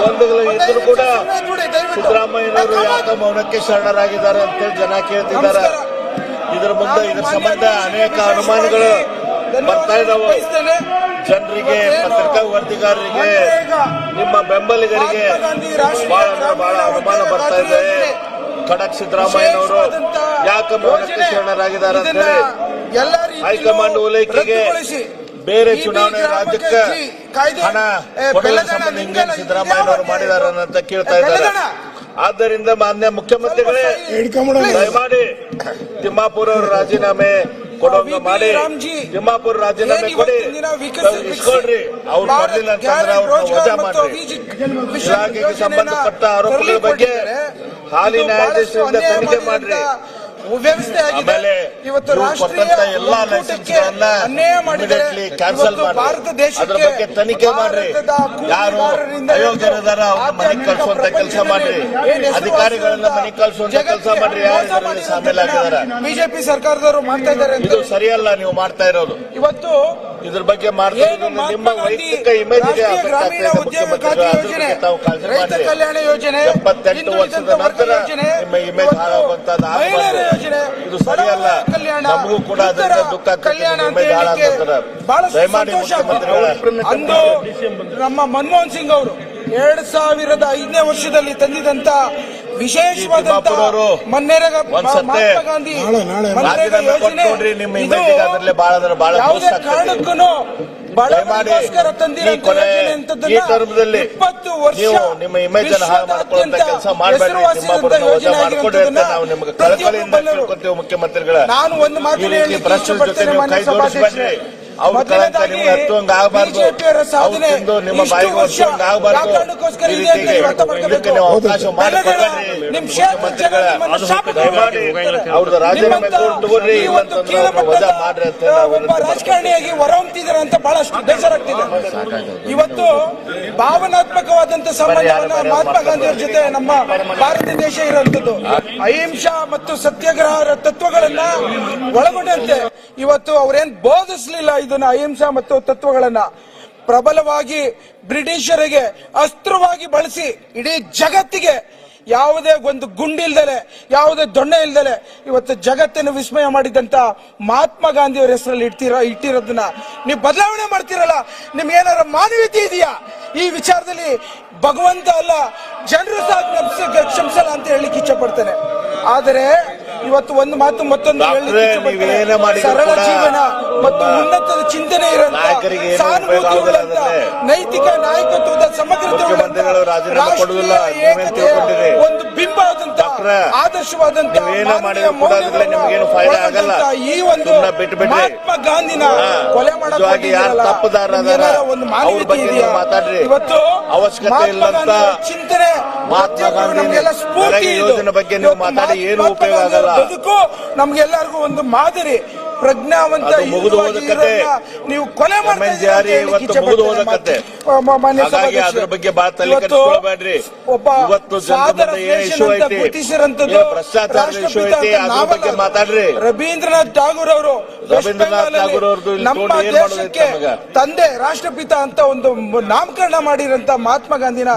ಗೊಂದಲ ಇದ್ರೂ ಕೂಡ. ಸಿದ್ದರಾಮಯ್ಯನವರು ಯಾಕ ಮೌನಕ್ಕೆ ಶರಣರಾಗಿದ್ದಾರೆ ಅಂತೇಳಿ ಜನ ಕೇಳ್ತಿದ್ದಾರೆ. ಇದರ ಮುಂದೆ ಇದರ ಸಂಬಂಧ ಅನೇಕ ಅನುಮಾನಗಳು ಬರ್ತಾ ಇದಾವ ಜನರಿಗೆ ಪತ್ರಿಕಾ ವರದಿಗಾರರಿಗೆ ನಿಮ್ಮ ಬೆಂಬಲಿಗರಿಗೆ ಬಹಳ ಬಹಳ ಅನುಮಾನ ಬರ್ತಾ ಇದೆ. ಖಡಕ್ ಸಿದ್ದರಾಮಯ್ಯನವರು ಯಾಕ ಮೌನಕ್ಕೆ ಶರಣರಾಗಿದ್ದಾರೆ ಅಂತ ಇದನ್ನ ಹೇಳಿ ಹೈಕಮಾಂಡ್ ಓಲೈಕೆಗೆ. ಬೇರೆ ಚುನಾವಣೆ ರಾಜ್ಯಕ್ಕೆ ಹಣ ಕೊಡಲು ಸಂಬಂಧ ಹಿಂಗೆ ನಿಂಗಲ್ಲ, ಸಿದ್ದರಾಮಯ್ಯನವರು ಮಾಡಿದಾರ ಅಂತ ಕೇಳ್ತಾ ಇದ್ದಾರೆ. ಆದ್ದರಿಂದ ಮಾನ್ಯ ಮುಖ್ಯಮಂತ್ರಿಗಳೇ. ದಯಮಾಡಿ ತಿಮ್ಮಾಪುರ ಅವರು ರಾಜೀನಾಮೆ ಕೊಡೋದು. ಮಾಡಿ. ತಿಮ್ಮಾಪುರ ರಾಜೀನಾಮೆ ಕೊಡಿ. ಇಸ್ಕೊಳ್ರಿ ಅವ್ರು ಮಾಡಲಿಲ್ಲ ಅಂತಂದ್ರೆ ಅವ್ರು ಅವ್ರನ್ನ ವಜಾ ಮಾಡ್ರಿ. ಇಲಾಖೆಗೆ ಸಂಬಂಧಪಟ್ಟ ಆರೋಪಗಳ ಬಗ್ಗೆ. ಹಾಲಿ ನ್ಯಾಯಾಧೀಶರಿಂದ ತನಿಖೆ ಮಾಡ್ರಿ. ಮಾಡಿದಂತ ವ್ಯವಸ್ಥೆ ಆಗಿದೆ. ಇವತ್ತು ರಾಷ್ಟ್ರೀಯ ಎಲ್ಲಾ ಅನ್ಯಾಯ ಮಾಡಿದ್ದಾರೆ ಇವತ್ತು ಭಾರತ ದೇಶಕ್ಕೆ ತನಿಖೆ ಮಾಡ್ರಿ. ಯಾರು ಕೂಲಿಗಾರರಿಂದ ಅಯೋಗ್ಯರಿದಾರ ಅವ್ರನ್ನ ಮನೆಗೆ ಕಳ್ಸುವಂತ ಕೆಲಸ ಮಾಡ್ರಿ. ಅಧಿಕಾರಿಗಳನ್ನ ಮನೆಗೆ ಕಳ್ಸುವಂತ ಕೆಲಸ ಮಾಡ್ರಿ. ಯಾರು ಬಿಜೆಪಿ ಸರ್ಕಾರದವರು ಮಾಡ್ತಾ ಇದ್ದಾರೆ ಇದು ಸರಿಯಲ್ಲ ನೀವು ಮಾಡ್ತಾ ಇರೋದು. ಇವತ್ತು ಇದ್ರ ಬಗ್ಗೆ ಗ್ರಾಮೀಣ ಉದ್ಯೋಗ ಯೋಜನೆ ರೈತ ಕಲ್ಯಾಣ ಯೋಜನೆ ಎಪ್ಪತ್ತೆಂಟು ವರ್ಷದ ನಂತರ ಯೋಜನೆ, ನಿಮ್ಮ ಇಮೇಜ್ ಇವತ್ತು ಹಾಳಾಗುವಂತದ್ದು ಯೋಜನೆ ಇದು ಸರಿಯಲ್ಲ. ಕಲ್ಯಾಣ ನಮಗೂ ಕೂಡ ಅದರಿಂದ ದುಃಖ ಕಲ್ಯಾಣ ಸಂತೋಷ ಅಂದು ನಮ್ಮ ಮನಮೋಹನ್ ಸಿಂಗ್ ಅವರು ಎರಡ್ ಸಾವಿರದ ಐದನೇ ವರ್ಷದಲ್ಲಿ ತಂದಿದಂತ ವಿಶೇಷವಾದಂತ ಅವರು ಮನ್ನೇರಗ ಒಂದ್ಸತ್ತೆ ಮಹಾತ್ಮ ಗಾಂಧಿ ಯೋಜನೆ ನಿಮ್ಮ ಇಮೇಜ್ ಅದರಲ್ಲಿ ಬಹಳ ಅಂದ್ರೆ ಬಹಳ ಯಾವುದೇ ಮೋಸ ಕಾರಣಕ್ಕೂ ಬಡವರಿಗೋಸ್ಕರ ತಂದಿರೋ ಕೊನೆ ಯೋಜನೆ ಅಂತದನ್ನ ಈ ಟರ್ಮದಲ್ಲಿ ಇಪ್ಪತ್ತು ವರ್ಷ ನಿಮ್ಮ ಇಮೇಜ್ ಅನ್ನು ಹಾಳು ಮಾಡ್ಕೊಳ್ಳುವಂತ ವಿಶ್ವದಾದ್ಯಂತ ಕೆಲಸ ವಜಾ ಯೋಜನೆ ಮಾಡ್ಕೊಡ್ರಿ ಅಂತ ನಾವು ನಿಮಗೆ ಕಳಕಳಿಯಿಂದ ಪ್ರತಿಯೊಬ್ಬರು ಕೇಳ್ಕೊತೀವಿ ಮುಖ್ಯಮಂತ್ರಿಗಳ. ನಾನು ಒಂದು ಮಾತು ಹೇಳಿ ರೀತಿ ಜೊತೆ ನೀವು ಕೈ ಜೋಡಿಸ್ಬೇಡ್ರಿ ಒಬ್ಬ ರಾಜಕಾರಣಿಯಾಗಿ ಹೊರಹೊಮ್ತಿದ್ದಾರೆ ಅಂತ ಬಹಳಷ್ಟು ಬೇಸರಾಗ್ತಿದೆ. ಇವತ್ತು ಭಾವನಾತ್ಮಕವಾದಂತ ಸಂಬಂಧವನ್ನ ಮಹಾತ್ಮ ಗಾಂಧಿಯವರ ಜೊತೆ ನಮ್ಮ ಭಾರತ ದೇಶ ಇರುವಂತದ್ದು. ಅಹಿಂಸಾ ಮತ್ತು ಸತ್ಯಾಗ್ರಹ ತತ್ವಗಳನ್ನ ಒಳಗೊಂಡಂತೆ. ಇವತ್ತು ಅವರೇನ್ ಬೋಧಿಸಲಿಲ್ಲ ಇದನ್ನ ಅಹಿಂಸಾ ಮತ್ತು ತತ್ವಗಳನ್ನ ಪ್ರಬಲವಾಗಿ ಬ್ರಿಟಿಷರಿಗೆ ಅಸ್ತ್ರವಾಗಿ ಬಳಸಿ ಇಡೀ ಜಗತ್ತಿಗೆ ಯಾವುದೇ ಒಂದು ಗುಂಡಿಲ್ದಲೆ, ಯಾವುದೇ ದೊಣ್ಣೆ ಇಲ್ದಲೆ ಇವತ್ತು ಜಗತ್ತನ್ನು ವಿಸ್ಮಯ ಮಾಡಿದಂತ ಮಹಾತ್ಮ ಗಾಂಧಿಯವರ ಹೆಸರಲ್ಲಿ ಇಡ್ತೀರ, ಇಟ್ಟಿರೋದನ್ನ ನೀವು ಬದಲಾವಣೆ ಮಾಡ್ತೀರಲ್ಲ ನಿಮ್ಗೆ ಏನಾರ ಮಾನವೀಯತೆ ಇದೆಯಾ? ಈ ವಿಚಾರದಲ್ಲಿ ಭಗವಂತ ಅಲ್ಲ, ಜನರು ಸಹ ಕ್ಷಮಿಸಲ್ಲ ಅಂತ ಹೇಳಲಿಕ್ಕೆ ಇಚ್ಛೆ ಪಡ್ತೇನೆ. ಆದರೆ ಇವತ್ತು ಒಂದು ಮಾತು ಮತ್ತೊಂದು ಸರಳ ಜೀವನ ಮತ್ತು ಉನ್ನತ ಉನ್ನತದ ಚಿಂತನೆ ಇರುವಂತ ನೈತಿಕ ನಾಯಕತ್ವದ ಸಮಗ್ರತೆ ಒಂದು ಬಿಂಬವಾದಂತ ಡಾಕ್ಟ್ರೇ, ಆದರ್ಶವಾದಂತ ನೀವೇನೇ ಮಾನವೀಯ ಮಾಡಿದ್ರು ಕೂಡ ಅದ್ರಲ್ಲಿ ಮೌಲ್ಯಗಳನ್ನ ನಿಮ್ಗೇನು ಫಾಯ್ದೆ ಆಗಲ್ಲ. ಈ ಒಂದು. ಮಹಾತ್ಮ ಗಾಂಧಿನ ಕೊಲೆ ಮಾಡೋದಾಗಿ ಯಾರು ಹೋಗಿದ್ದೀರಲ್ಲ, ತಪ್ಪುದಾರ ನಿಮ್ಗೆ ಒಂದು ಅವ್ರ ಬಗ್ಗೆ ಮಾತಾಡ್ರಿ. ಇವತ್ತು ಅವಶ್ಯಕತೆ ಇಲ್ಲ ಇಲ್ಲಂತ ಚಿಂತನೆ ಮಹಾತ್ಮ ಗಾಂಧಿ. ಯೋಜನೆ ಬಗ್ಗೆ ನೀವು ಮಾತಾಡಿ ಏನು ಉಪಯೋಗ ಆಗಲ್ಲ. ಬದುಕು ನಮ್ಗೆಲ್ಲರಿಗೂ ಒಂದು ಮಾದರಿ ಪ್ರಜ್ಞಾವಂತ. ನೀವು ಕೊಲೆ ಮಾಡ್ತಾ ಎಂ ಎನ್ ಇದ್ದೀರಾ ಅಂತ ಜಾರಿ ಹೇಳಲಿಕ್ಕೆ ಇವತ್ತು ಇಚ್ಛೆ ಮುಗಿದು ಪಡ್ತೇನೆ ಹೋದ ಕತೆ. ಮ- ಮ- ಮಾನ್ಯ ಹಾಗಾಗಿ ಸಭಾಧ್ಯಕ್ಷರೇ. ಅದ್ರ ಬಗ್ಗೆ ಬಹಳ ತಲೆ ಇವತ್ತು ಕೆಡಿಸ್ಕೊಳ್ಬೇಡ್ರಿ. ಒಬ್ಬ ಗುರುತಿಸಿರಂತದ್ದು. ರವೀಂದ್ರನಾಥ್ ಠಾಗೂರ್ ಅವರು ನಮ್ಮ ದೇಶಕ್ಕೆ ತಂದೆ ರಾಷ್ಟ್ರಪಿತ ಅಂತ ಒಂದು ನಾಮಕರಣ ಮಾಡಿರಂತ ಮಹಾತ್ಮ ಗಾಂಧಿನ